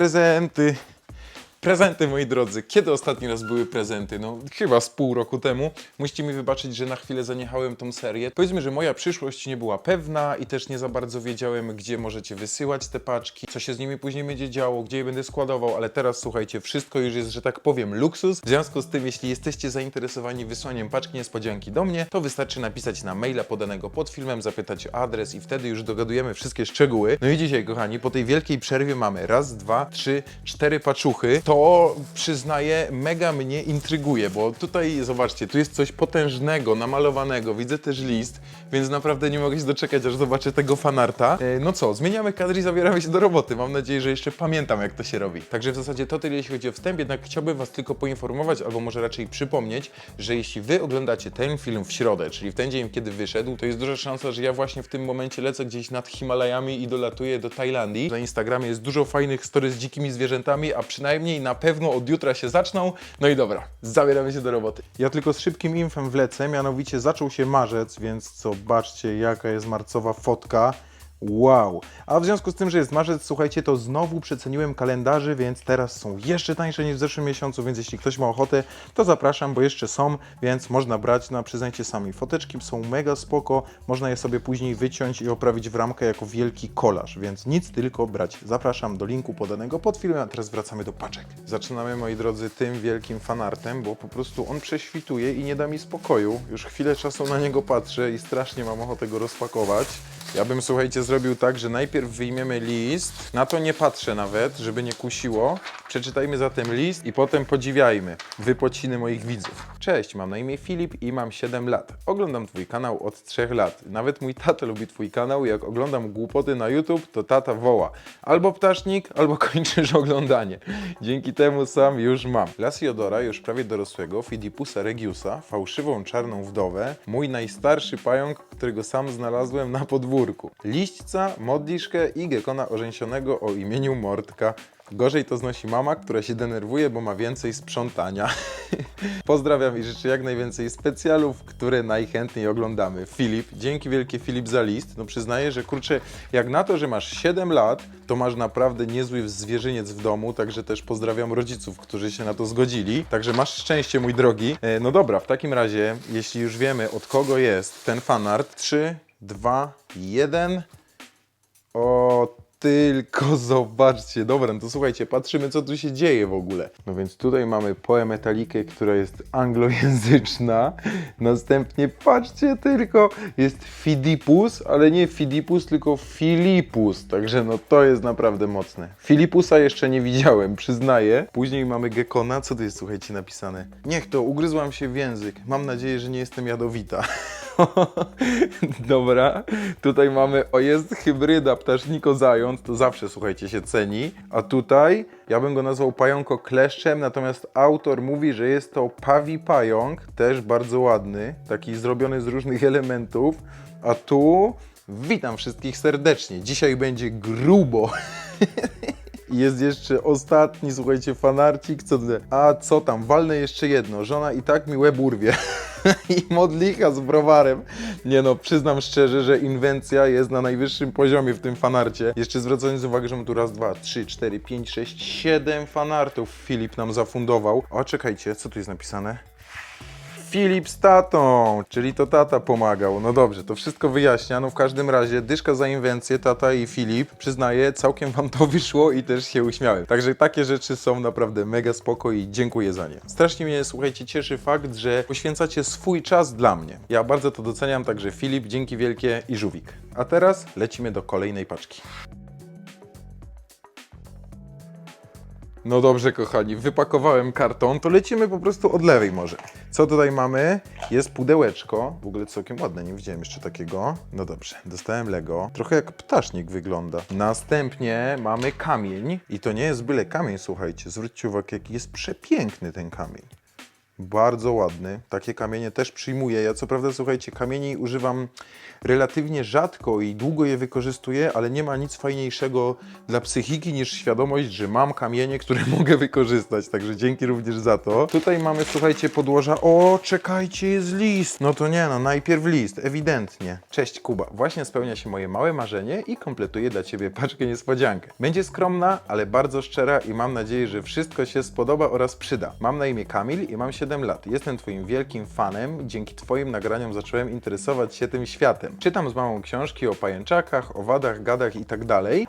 Prezenty. Prezenty, moi drodzy. Kiedy ostatni raz były prezenty? No, chyba z pół roku temu. Musicie mi wybaczyć, że na chwilę zaniechałem tą serię. Powiedzmy, że moja przyszłość nie była pewna i też nie za bardzo wiedziałem, gdzie możecie wysyłać te paczki, co się z nimi później będzie działo, gdzie je będę składował, ale teraz słuchajcie, wszystko już jest, że tak powiem, luksus. W związku z tym, jeśli jesteście zainteresowani wysłaniem paczki niespodzianki do mnie, to wystarczy napisać na maila podanego pod filmem, zapytać o adres i wtedy już dogadujemy wszystkie szczegóły. No i dzisiaj, kochani, po tej wielkiej przerwie mamy raz, dwa, trzy, cztery paczuchy. To przyznaję, mega mnie intryguje, bo tutaj zobaczcie, tu jest coś potężnego, namalowanego. Widzę też list, więc naprawdę nie mogę się doczekać, aż zobaczę tego fanarta. E, no co, zmieniamy kadr i zabieramy się do roboty. Mam nadzieję, że jeszcze pamiętam, jak to się robi. Także w zasadzie to tyle, jeśli chodzi o wstęp, jednak chciałbym Was tylko poinformować, albo może raczej przypomnieć, że jeśli Wy oglądacie ten film w środę, czyli w ten dzień, kiedy wyszedł, to jest duża szansa, że ja właśnie w tym momencie lecę gdzieś nad Himalajami i dolatuję do Tajlandii. Na Instagramie jest dużo fajnych story z dzikimi zwierzętami, a przynajmniej na pewno od jutra się zaczną. No i dobra, zabieramy się do roboty. Ja tylko z szybkim infem wlecę, mianowicie zaczął się marzec, więc zobaczcie jaka jest marcowa fotka. Wow! A w związku z tym, że jest marzec, słuchajcie, to znowu przeceniłem kalendarze, więc teraz są jeszcze tańsze niż w zeszłym miesiącu, więc jeśli ktoś ma ochotę, to zapraszam, bo jeszcze są, więc można brać, no przyznajcie sami, foteczki są mega spoko, można je sobie później wyciąć i oprawić w ramkę jako wielki kolaż, więc nic tylko brać. Zapraszam do linku podanego pod filmem, a teraz wracamy do paczek. Zaczynamy, moi drodzy, tym wielkim fanartem, bo po prostu on prześwituje i nie da mi spokoju. Już chwilę czasu na niego patrzę i strasznie mam ochotę go rozpakować. Ja bym, słuchajcie, zrobił tak, że najpierw wyjmiemy list, na to nie patrzę nawet, żeby nie kusiło. Przeczytajmy zatem list i potem podziwiajmy wypociny moich widzów. Cześć, mam na imię Filip i mam 7 lat. Oglądam Twój kanał od 3 lat. Nawet mój tata lubi Twój kanał. Jak oglądam głupoty na YouTube, to tata woła. Albo ptasznik, albo kończysz oglądanie. Dzięki temu sam już mam. Lasiodora, już prawie dorosłego, Fidipusa regiusa, fałszywą czarną wdowę, mój najstarszy pająk, którego sam znalazłem na podwórku. Liśćca, modliszkę i gekona orzęsionego o imieniu Mordka. Gorzej to znosi mama, która się denerwuje, bo ma więcej sprzątania. Pozdrawiam i życzę jak najwięcej specjalów, które najchętniej oglądamy. Filip, dzięki wielkie Filip za list. No przyznaję, że kurczę, jak na to, że masz 7 lat, to masz naprawdę niezły zwierzyniec w domu, także też pozdrawiam rodziców, którzy się na to zgodzili. Także masz szczęście, mój drogi. E, no dobra, w takim razie, jeśli już wiemy od kogo jest ten fanart, 3, 2, 1. O, tylko zobaczcie. Dobra, no to słuchajcie, patrzymy co tu się dzieje w ogóle. No więc tutaj mamy poemetalikę, która jest anglojęzyczna. Następnie patrzcie tylko, jest Fidipus, ale nie Fidipus, tylko Filipus. Także no to jest naprawdę mocne. Filipusa jeszcze nie widziałem, przyznaję. Później mamy Gekona. Co tu jest, słuchajcie, napisane? Niech to, ugryzłam się w język. Mam nadzieję, że nie jestem jadowita. Dobra, tutaj mamy, o jest hybryda ptaszniko-zając, to zawsze, słuchajcie, się ceni. A tutaj, ja bym go nazwał pająko kleszczem, natomiast autor mówi, że jest to pawi pająk, też bardzo ładny, taki zrobiony z różnych elementów. A tu, witam wszystkich serdecznie, dzisiaj będzie grubo. Jest jeszcze ostatni, słuchajcie, fanarcik, co? A co tam, walnę jeszcze jedno, żona i tak mi łeb urwie. I modlicha z browarem. Nie no, przyznam szczerze, że inwencja jest na najwyższym poziomie w tym fanarcie. Jeszcze zwracając uwagę, że my tu raz, dwa, trzy, cztery, pięć, sześć, siedem fanartów Filip nam zafundował. O, czekajcie, co tu jest napisane? Filip z tatą, czyli to tata pomagał. No dobrze, to wszystko wyjaśnia. No w każdym razie, dyszka za inwencję, tata i Filip, przyznaję, całkiem wam to wyszło i też się uśmiałem. Także takie rzeczy są naprawdę mega spoko i dziękuję za nie. Strasznie mnie, słuchajcie, cieszy fakt, że poświęcacie swój czas dla mnie. Ja bardzo to doceniam, także Filip, dzięki wielkie i żółwik. A teraz lecimy do kolejnej paczki. No dobrze, kochani, wypakowałem karton, to lecimy po prostu od lewej może. Co tutaj mamy? Jest pudełeczko, w ogóle całkiem ładne, nie widziałem jeszcze takiego. No dobrze, dostałem Lego, trochę jak ptasznik wygląda. Następnie mamy kamień i to nie jest byle kamień, słuchajcie, zwróćcie uwagę, jaki jest przepiękny ten kamień. Bardzo ładny. Takie kamienie też przyjmuję. Ja co prawda, słuchajcie, kamieni używam relatywnie rzadko i długo je wykorzystuję, ale nie ma nic fajniejszego dla psychiki niż świadomość, że mam kamienie, które mogę wykorzystać. Także dzięki również za to. Tutaj mamy, słuchajcie, podłoża. O, czekajcie, jest list. No to nie, no najpierw list, ewidentnie. Cześć Kuba. Właśnie spełnia się moje małe marzenie i kompletuję dla Ciebie paczkę niespodziankę. Będzie skromna, ale bardzo szczera i mam nadzieję, że wszystko się spodoba oraz przyda. Mam na imię Kamil i mam 7 lat. Jestem Twoim wielkim fanem. Dzięki Twoim nagraniom zacząłem interesować się tym światem. Czytam z mamą książki o pajęczakach, owadach, gadach i tak.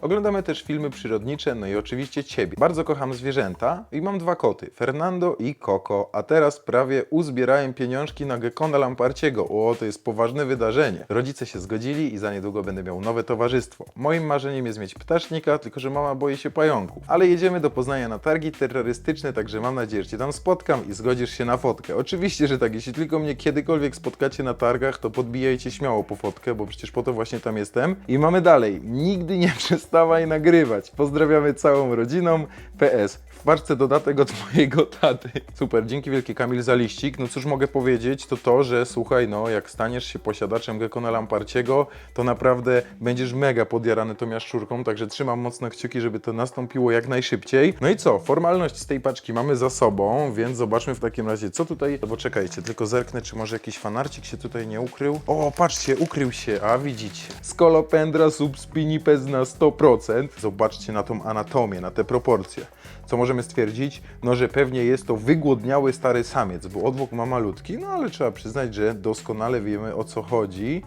Oglądamy też filmy przyrodnicze, no i oczywiście Ciebie. Bardzo kocham zwierzęta i mam dwa koty, Fernando i Coco, a teraz prawie uzbierałem pieniążki na Gekona Lamparciego. O, to jest poważne wydarzenie. Rodzice się zgodzili i za niedługo będę miał nowe towarzystwo. Moim marzeniem jest mieć ptasznika, tylko że mama boi się pająków. Ale jedziemy do Poznania na targi terrorystyczne, także mam nadzieję, że Cię tam spotkam i zgodzisz się na fotkę. Oczywiście, że tak. Jeśli tylko mnie kiedykolwiek spotkacie na targach, to podbijajcie śmiało po fotkę, bo przecież po to właśnie tam jestem. I mamy dalej. Nigdy nie przestawaj nagrywać. Pozdrawiamy całą rodziną. PS. W paczce dodatek od mojego taty. Super, dzięki wielkie Kamil za liścik. No cóż mogę powiedzieć, to to, że słuchaj, no jak staniesz się posiadaczem Gekona Lamparciego, to naprawdę będziesz mega podjarany tą jaszczurką, także trzymam mocno kciuki, żeby to nastąpiło jak najszybciej. No i co, formalność z tej paczki mamy za sobą, więc zobaczmy w takim razie, co tutaj... Bo czekajcie, tylko zerknę, czy może jakiś fanarcik się tutaj nie ukrył. O, patrzcie, ukrył się, a widzicie. Skolopendra subspinipes na 100%. Zobaczcie na tą anatomię, na te proporcje. Co możemy stwierdzić? No, że pewnie jest to wygłodniały stary samiec, bo odwłok ma malutki, no ale trzeba przyznać, że doskonale wiemy o co chodzi.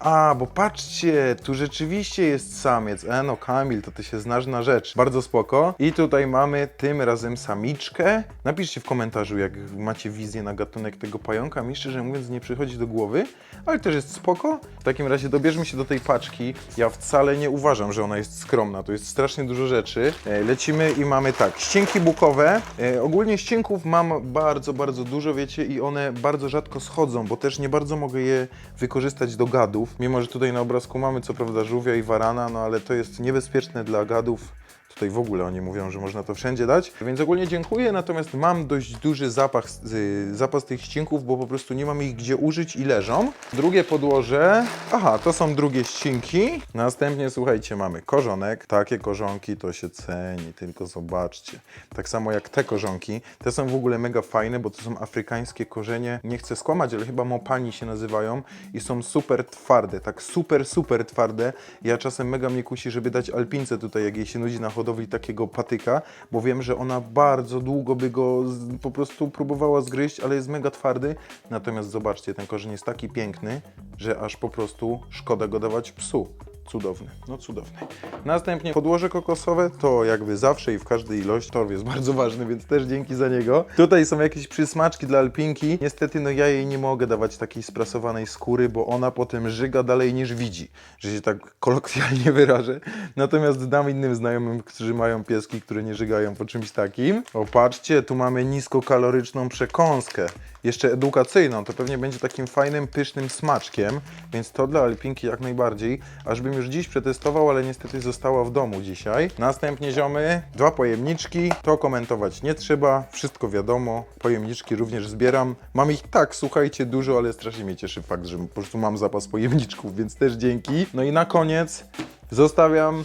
A, bo patrzcie, tu rzeczywiście jest samiec. E, no Kamil, to ty się znasz na rzecz. Bardzo spoko. I tutaj mamy tym razem samiczkę. Napiszcie w komentarzu, jak macie wizję na gatunek tego pająka. Mi szczerze mówiąc nie przychodzi do głowy, ale też jest spoko. W takim razie dobierzmy się do tej paczki. Ja wcale nie uważam, że ona jest skromna. Tu jest strasznie dużo rzeczy. E, lecimy i mamy tak, ścięki bukowe. E, ogólnie ścięków mam bardzo, bardzo dużo, wiecie, i one bardzo rzadko schodzą, bo też nie bardzo mogę je wykorzystać do gadów. Mimo, że tutaj na obrazku mamy co prawda żółwia i warana, no ale to jest niebezpieczne dla gadów. Tutaj w ogóle oni mówią, że można to wszędzie dać. Więc ogólnie dziękuję, natomiast mam dość duży zapach, z- zapas tych ścinków, bo po prostu nie mam ich gdzie użyć i leżą. Drugie podłoże. Aha, to są drugie ścinki. Następnie słuchajcie, mamy korzonek. Takie korzonki to się ceni, tylko zobaczcie. Tak samo jak te korzonki. Te są w ogóle mega fajne, bo to są afrykańskie korzenie. Nie chcę skłamać, ale chyba mopani się nazywają i są super twarde, tak super, super twarde. Ja czasem mega mnie kusi, żeby dać alpince tutaj, jak jej się nudzi na hodowli takiego patyka, bo wiem, że ona bardzo długo by go po prostu próbowała zgryźć, ale jest mega twardy. Natomiast zobaczcie, ten korzeń jest taki piękny, że aż po prostu szkoda go dawać psu. Cudowny, no cudowny. Następnie podłoże kokosowe, to jakby zawsze i w każdej ilości. Torf jest bardzo ważny, więc też dzięki za niego. Tutaj są jakieś przysmaczki dla alpinki. Niestety, no ja jej nie mogę dawać takiej sprasowanej skóry, bo ona potem żyga dalej niż widzi, że się tak kolokwialnie wyrażę. Natomiast dam innym znajomym, którzy mają pieski, które nie żygają po czymś takim. O, patrzcie, tu mamy niskokaloryczną przekąskę jeszcze edukacyjną, to pewnie będzie takim fajnym, pysznym smaczkiem, więc to dla Alpinki jak najbardziej, aż bym już dziś przetestował, ale niestety została w domu dzisiaj. Następnie ziomy, dwa pojemniczki, to komentować nie trzeba, wszystko wiadomo, pojemniczki również zbieram. Mam ich tak, słuchajcie, dużo, ale strasznie mnie cieszy fakt, że po prostu mam zapas pojemniczków, więc też dzięki. No i na koniec zostawiam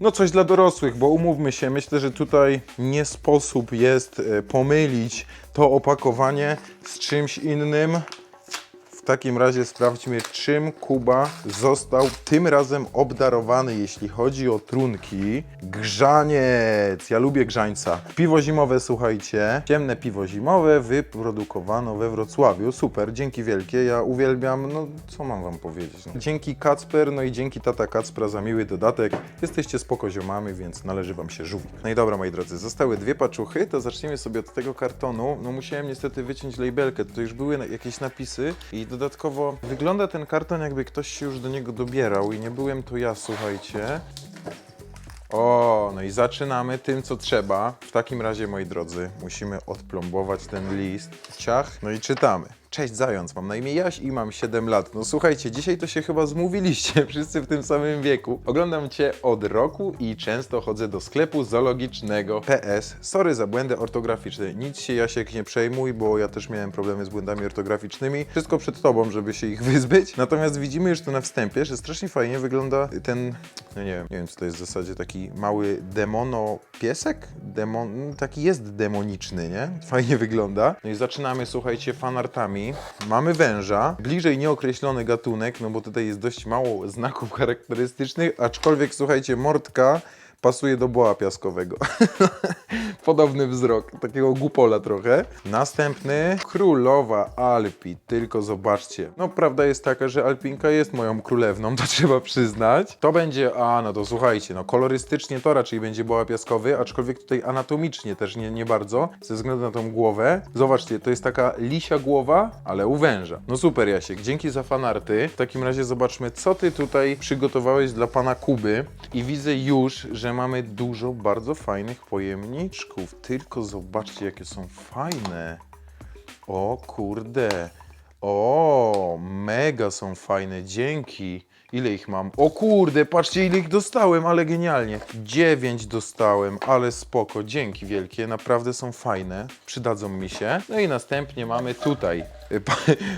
no coś dla dorosłych, bo umówmy się, myślę, że tutaj nie sposób jest e, pomylić to opakowanie z czymś innym. W takim razie sprawdźmy, czym Kuba został tym razem obdarowany, jeśli chodzi o trunki. Grzaniec! Ja lubię grzańca. Piwo zimowe, słuchajcie. Ciemne piwo zimowe wyprodukowano we Wrocławiu. Super, dzięki wielkie. Ja uwielbiam, no co mam wam powiedzieć. No. Dzięki Kacper, no i dzięki tata Kacpra za miły dodatek. Jesteście spoko ziomami, więc należy wam się żółwik. No i dobra, moi drodzy, zostały dwie paczuchy, to zaczniemy sobie od tego kartonu. No musiałem niestety wyciąć labelkę, to już były jakieś napisy i dodatkowo wygląda ten karton jakby ktoś się już do niego dobierał i nie byłem to ja, słuchajcie. O, no i zaczynamy tym, co trzeba. W takim razie, moi drodzy, musimy odplombować ten list. Ciach. No i czytamy. Cześć Zając, mam na imię Jaś i mam 7 lat. No słuchajcie, dzisiaj to się chyba zmówiliście, wszyscy w tym samym wieku. Oglądam Cię od roku i często chodzę do sklepu zoologicznego. PS, sorry za błędy ortograficzne. Nic się Jasiek nie przejmuj, bo ja też miałem problemy z błędami ortograficzny. Wszystko przed Tobą, żeby się ich wyzbyć. Natomiast widzimy już tu na wstępie, że strasznie fajnie wygląda ten, no nie wiem, nie wiem co to jest w zasadzie taki mały demono piesek? Demon, taki jest demoniczny, nie? Fajnie wygląda. No i zaczynamy, słuchajcie, fanartami. Mamy węża, bliżej nieokreślony gatunek, no bo tutaj jest dość mało znaków charakterystycznych, aczkolwiek, słuchajcie, mordka pasuje do boa piaskowego. Podobny wzrok, takiego gupola trochę. Następny, królowa Alpi, tylko zobaczcie. No prawda jest taka, że Alpinka jest moją królewną, to trzeba przyznać. To będzie, a no to słuchajcie, no kolorystycznie to raczej będzie boa piaskowy, aczkolwiek tutaj anatomicznie też nie, nie bardzo, ze względu na tą głowę. Zobaczcie, to jest taka lisia głowa, ale u węża. No super Jasiek, dzięki za fanarty. W takim razie zobaczmy, co ty tutaj przygotowałeś dla pana Kuby. I widzę już, że mamy dużo bardzo fajnych pojemniczków. Tylko zobaczcie, jakie są fajne. O kurde. O, mega są fajne, dzięki. Ile ich mam? O kurde, patrzcie ile ich dostałem, ale genialnie. Dziewięć dostałem, ale spoko, dzięki wielkie, naprawdę są fajne, przydadzą mi się. No i następnie mamy tutaj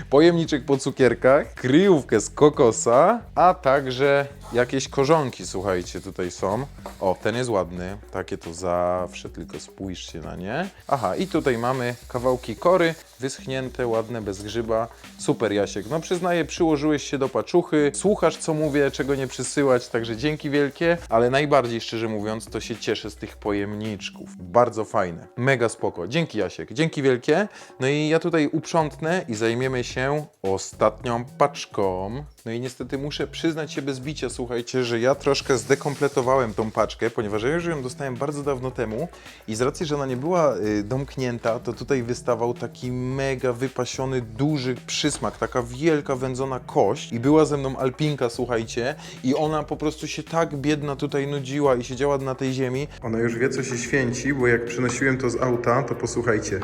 pojemniczek po cukierkach, kryjówkę z kokosa, a także jakieś korzonki, słuchajcie, tutaj są. O, ten jest ładny, takie to zawsze, tylko spójrzcie na nie. Aha, i tutaj mamy kawałki kory, wyschnięte, ładne, bez grzyba. Super, Jasiek. No przyznaję, przyłożyłeś się do paczuchy, słuchasz co mówię, czego nie przysyłać, także dzięki wielkie, ale najbardziej szczerze mówiąc, to się cieszę z tych pojemniczków. Bardzo fajne, mega spoko. Dzięki Jasiek, dzięki wielkie. No i ja tutaj uprzątnę i zajmiemy się ostatnią paczką. No i niestety muszę przyznać się bez bicia, słuchajcie, że ja troszkę zdekompletowałem tą paczkę, ponieważ ja już ją dostałem bardzo dawno temu i z racji, że ona nie była y, domknięta, to tutaj wystawał taki mega wypasiony, duży przysmak, taka wielka wędzona kość i była ze mną alpinka, słuchajcie, i ona po prostu się tak biedna tutaj nudziła i siedziała na tej ziemi. Ona już wie, co się święci, bo jak przynosiłem to z auta, to posłuchajcie.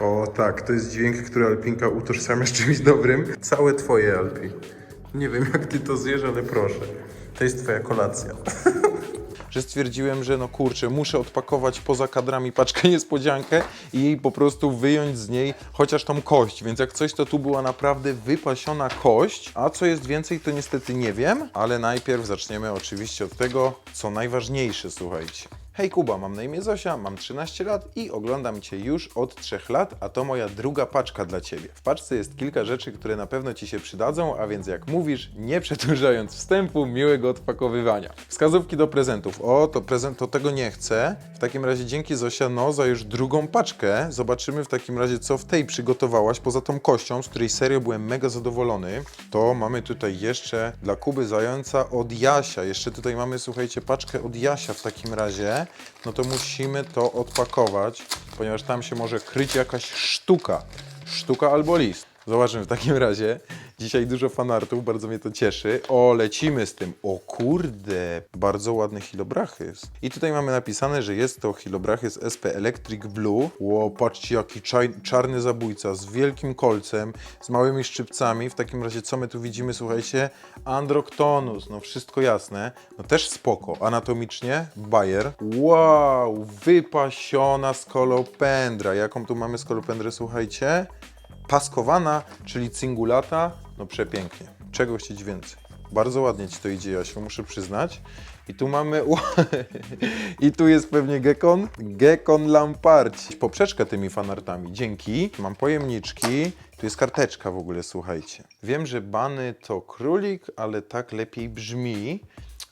O tak, to jest dźwięk, który Alpinka utożsamia z czymś dobrym. Całe twoje, Alpi. Nie wiem, jak ty to zjesz, ale proszę. To jest twoja kolacja. że stwierdziłem, że no kurczę, muszę odpakować poza kadrami paczkę niespodziankę i jej po prostu wyjąć z niej chociaż tą kość, więc jak coś to tu była naprawdę wypasiona kość, a co jest więcej to niestety nie wiem, ale najpierw zaczniemy oczywiście od tego, co najważniejsze, słuchajcie. Hej Kuba, mam na imię Zosia, mam 13 lat i oglądam Cię już od 3 lat, a to moja druga paczka dla Ciebie. W paczce jest kilka rzeczy, które na pewno Ci się przydadzą, a więc jak mówisz, nie przedłużając wstępu, miłego odpakowywania. Wskazówki do prezentów. O, to prezent, to tego nie chcę. W takim razie dzięki Zosia, no za już drugą paczkę. Zobaczymy w takim razie, co w tej przygotowałaś, poza tą kością, z której serio byłem mega zadowolony. To mamy tutaj jeszcze dla Kuby Zająca od Jasia. Jeszcze tutaj mamy, słuchajcie, paczkę od Jasia w takim razie no to musimy to odpakować, ponieważ tam się może kryć jakaś sztuka. Sztuka albo list. Zobaczymy w takim razie. Dzisiaj dużo fanartów, bardzo mnie to cieszy. O, lecimy z tym. O kurde, bardzo ładny Hilobrachys. I tutaj mamy napisane, że jest to Hilobrachys SP Electric Blue. Ło, patrzcie jaki czarny zabójca z wielkim kolcem, z małymi szczypcami. W takim razie co my tu widzimy, słuchajcie? Androctonus, no wszystko jasne. No też spoko. Anatomicznie Bayer. Wow, wypasiona skolopendra. Jaką tu mamy skolopendrę, słuchajcie? Paskowana, czyli cingulata, no przepięknie. Czego chcieć więcej? Bardzo ładnie Ci to idzie, Jasiu, muszę przyznać. I tu mamy... I tu jest pewnie Gekon. Gekon Lamparci. Poprzeczkę tymi fanartami. Dzięki. Mam pojemniczki. Tu jest karteczka w ogóle, słuchajcie. Wiem, że bany to królik, ale tak lepiej brzmi.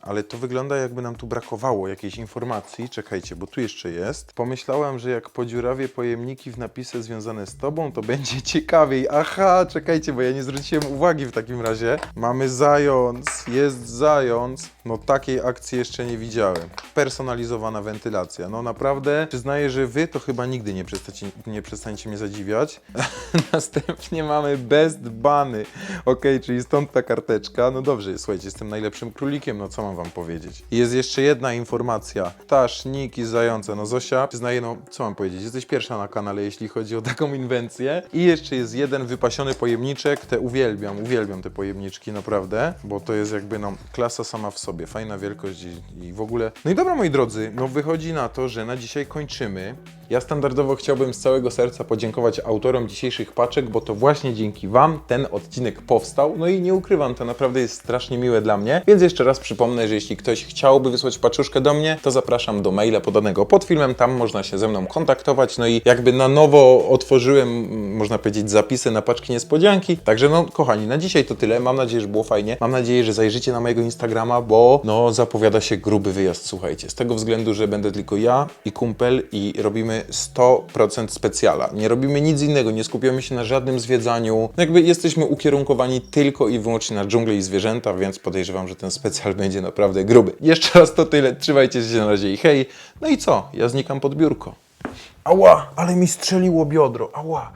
Ale to wygląda jakby nam tu brakowało jakiejś informacji. Czekajcie, bo tu jeszcze jest. Pomyślałem, że jak podziurawię pojemniki w napisy związane z tobą, to będzie ciekawiej. Aha, czekajcie, bo ja nie zwróciłem uwagi w takim razie. Mamy zając, jest zając. No takiej akcji jeszcze nie widziałem. Personalizowana wentylacja. No naprawdę przyznaję, że wy to chyba nigdy nie przestacie, nie przestaniecie mnie zadziwiać. Następnie mamy best bany. Ok, czyli stąd ta karteczka. No dobrze, słuchajcie, jestem najlepszym królikiem, no co mam wam powiedzieć. I jest jeszcze jedna informacja. Ptasz, Nik i zające. No Zosia, przyznaję, no co mam powiedzieć, jesteś pierwsza na kanale, jeśli chodzi o taką inwencję. I jeszcze jest jeden wypasiony pojemniczek, te uwielbiam, uwielbiam te pojemniczki, naprawdę, bo to jest jakby no klasa sama w sobie, fajna wielkość i, i w ogóle. No i dobra, moi drodzy, no wychodzi na to, że na dzisiaj kończymy. Ja standardowo chciałbym z całego serca podziękować autorom dzisiejszych paczek, bo to właśnie dzięki Wam ten odcinek powstał. No i nie ukrywam, to naprawdę jest strasznie miłe dla mnie. Więc jeszcze raz przypomnę, że jeśli ktoś chciałby wysłać paczuszkę do mnie, to zapraszam do maila podanego pod filmem. Tam można się ze mną kontaktować. No i jakby na nowo otworzyłem, można powiedzieć, zapisy na paczki niespodzianki. Także no, kochani, na dzisiaj to tyle. Mam nadzieję, że było fajnie. Mam nadzieję, że zajrzycie na mojego Instagrama, bo no zapowiada się gruby wyjazd, słuchajcie. Z tego względu, że będę tylko ja i kumpel i robimy 100% specjala. Nie robimy nic innego, nie skupiamy się na żadnym zwiedzaniu. No Jakby jesteśmy ukierunkowani tylko i wyłącznie na dżunglę i zwierzęta, więc podejrzewam, że ten specjal będzie naprawdę gruby. Jeszcze raz to tyle. Trzymajcie się na razie i hej. No i co? Ja znikam pod biurko. Ała, ale mi strzeliło biodro. Ała.